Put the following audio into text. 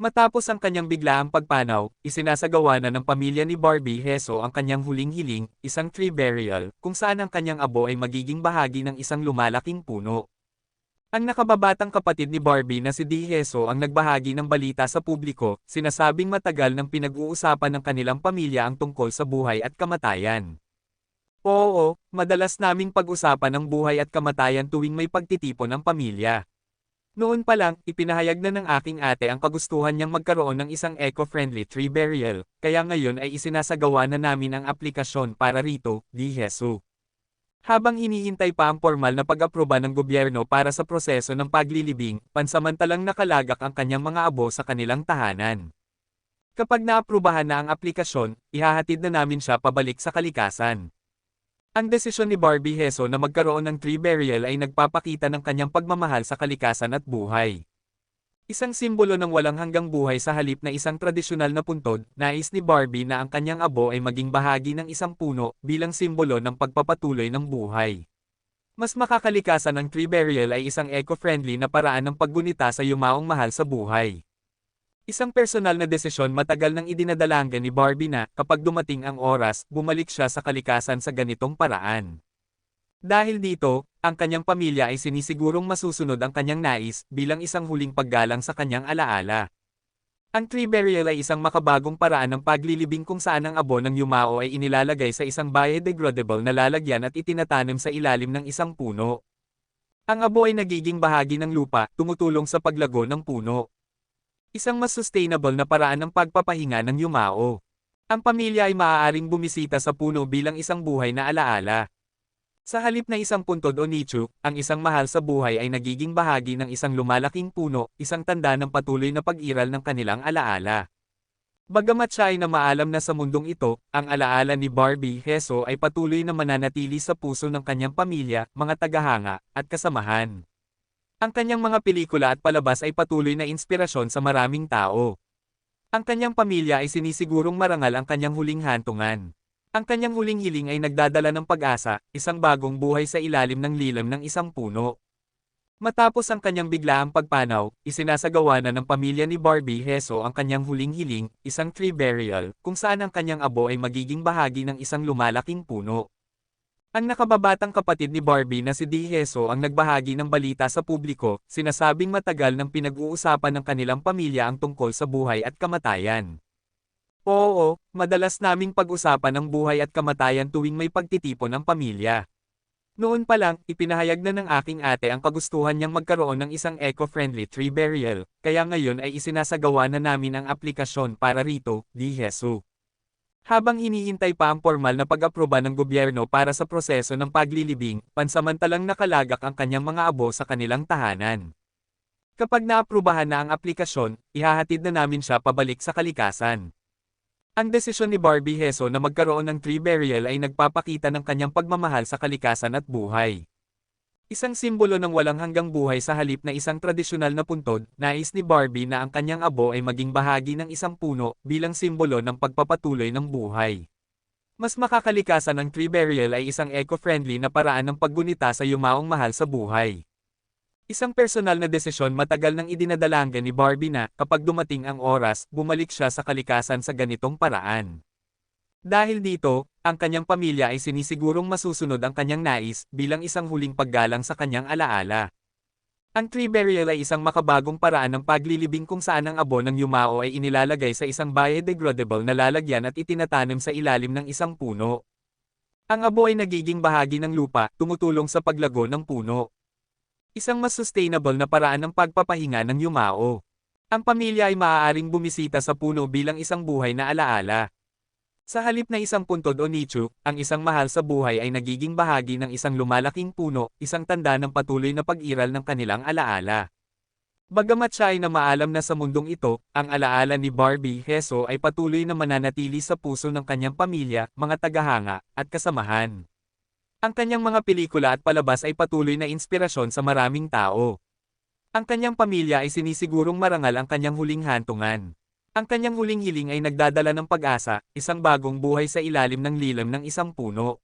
Matapos ang kanyang biglaang pagpanaw, isinasagawa na ng pamilya ni Barbie Heso ang kanyang huling hiling, isang tree burial, kung saan ang kanyang abo ay magiging bahagi ng isang lumalaking puno. Ang nakababatang kapatid ni Barbie na si Di Heso ang nagbahagi ng balita sa publiko, sinasabing matagal nang pinag-uusapan ng kanilang pamilya ang tungkol sa buhay at kamatayan. Oo, madalas naming pag-usapan ang buhay at kamatayan tuwing may pagtitipon ng pamilya. Noon pa lang, ipinahayag na ng aking ate ang kagustuhan niyang magkaroon ng isang eco-friendly tree burial, kaya ngayon ay isinasagawa na namin ang aplikasyon para rito, di Jesu. Habang hinihintay pa ang formal na pag-aproba ng gobyerno para sa proseso ng paglilibing, pansamantalang nakalagak ang kanyang mga abo sa kanilang tahanan. Kapag naaprubahan na ang aplikasyon, ihahatid na namin siya pabalik sa kalikasan. Ang desisyon ni Barbie Heso na magkaroon ng tree burial ay nagpapakita ng kanyang pagmamahal sa kalikasan at buhay. Isang simbolo ng walang hanggang buhay sa halip na isang tradisyonal na puntod, nais ni Barbie na ang kanyang abo ay maging bahagi ng isang puno bilang simbolo ng pagpapatuloy ng buhay. Mas makakalikasan ang tree burial ay isang eco-friendly na paraan ng paggunita sa yumaong mahal sa buhay. Isang personal na desisyon matagal nang idinadalanggan ni Barbie na, kapag dumating ang oras, bumalik siya sa kalikasan sa ganitong paraan. Dahil dito, ang kanyang pamilya ay sinisigurong masusunod ang kanyang nais, bilang isang huling paggalang sa kanyang alaala. Ang tree burial ay isang makabagong paraan ng paglilibing kung saan ang abo ng yumao ay inilalagay sa isang biodegradable na lalagyan at itinatanim sa ilalim ng isang puno. Ang abo ay nagiging bahagi ng lupa, tumutulong sa paglago ng puno. Isang mas sustainable na paraan ng pagpapahinga ng yumao. Ang pamilya ay maaaring bumisita sa puno bilang isang buhay na alaala. Sa halip na isang puntod o nicho, ang isang mahal sa buhay ay nagiging bahagi ng isang lumalaking puno, isang tanda ng patuloy na pag-iral ng kanilang alaala. Bagamat siya ay namaalam na sa mundong ito, ang alaala ni Barbie Heso ay patuloy na mananatili sa puso ng kanyang pamilya, mga tagahanga, at kasamahan. Ang kanyang mga pelikula at palabas ay patuloy na inspirasyon sa maraming tao. Ang kanyang pamilya ay sinisigurong marangal ang kanyang huling hantungan. Ang kanyang huling hiling ay nagdadala ng pag-asa, isang bagong buhay sa ilalim ng lilam ng isang puno. Matapos ang kanyang biglaang pagpanaw, isinasagawa na ng pamilya ni Barbie Heso ang kanyang huling hiling, isang tree burial, kung saan ang kanyang abo ay magiging bahagi ng isang lumalaking puno. Ang nakababatang kapatid ni Barbie na si Di Heso ang nagbahagi ng balita sa publiko, sinasabing matagal nang pinag-uusapan ng kanilang pamilya ang tungkol sa buhay at kamatayan. Oo, madalas naming pag-usapan ang buhay at kamatayan tuwing may pagtitipon ng pamilya. Noon pa lang, ipinahayag na ng aking ate ang kagustuhan niyang magkaroon ng isang eco-friendly tree burial, kaya ngayon ay isinasagawa na namin ang aplikasyon para rito, Di Heso. Habang hinihintay pa ang formal na pag-aproba ng gobyerno para sa proseso ng paglilibing, pansamantalang nakalagak ang kanyang mga abo sa kanilang tahanan. Kapag naaprubahan na ang aplikasyon, ihahatid na namin siya pabalik sa kalikasan. Ang desisyon ni Barbie Heso na magkaroon ng tree burial ay nagpapakita ng kanyang pagmamahal sa kalikasan at buhay. Isang simbolo ng walang hanggang buhay sa halip na isang tradisyonal na puntod, nais ni Barbie na ang kanyang abo ay maging bahagi ng isang puno bilang simbolo ng pagpapatuloy ng buhay. Mas makakalikasan ng tree burial ay isang eco-friendly na paraan ng paggunita sa yumaong mahal sa buhay. Isang personal na desisyon matagal nang idinadalanggan ni Barbie na, kapag dumating ang oras, bumalik siya sa kalikasan sa ganitong paraan. Dahil dito, ang kanyang pamilya ay sinisigurong masusunod ang kanyang nais bilang isang huling paggalang sa kanyang alaala. Ang tree burial ay isang makabagong paraan ng paglilibing kung saan ang abo ng yumao ay inilalagay sa isang biodegradable na lalagyan at itinatanim sa ilalim ng isang puno. Ang abo ay nagiging bahagi ng lupa, tumutulong sa paglago ng puno. Isang mas sustainable na paraan ng pagpapahinga ng yumao. Ang pamilya ay maaaring bumisita sa puno bilang isang buhay na alaala. Sa halip na isang puntod o nicho, ang isang mahal sa buhay ay nagiging bahagi ng isang lumalaking puno, isang tanda ng patuloy na pag-iral ng kanilang alaala. Bagamat siya ay namaalam na sa mundong ito, ang alaala ni Barbie Heso ay patuloy na mananatili sa puso ng kanyang pamilya, mga tagahanga, at kasamahan. Ang kanyang mga pelikula at palabas ay patuloy na inspirasyon sa maraming tao. Ang kanyang pamilya ay sinisigurong marangal ang kanyang huling hantungan. Ang kanyang huling hiling ay nagdadala ng pag-asa, isang bagong buhay sa ilalim ng lilam ng isang puno.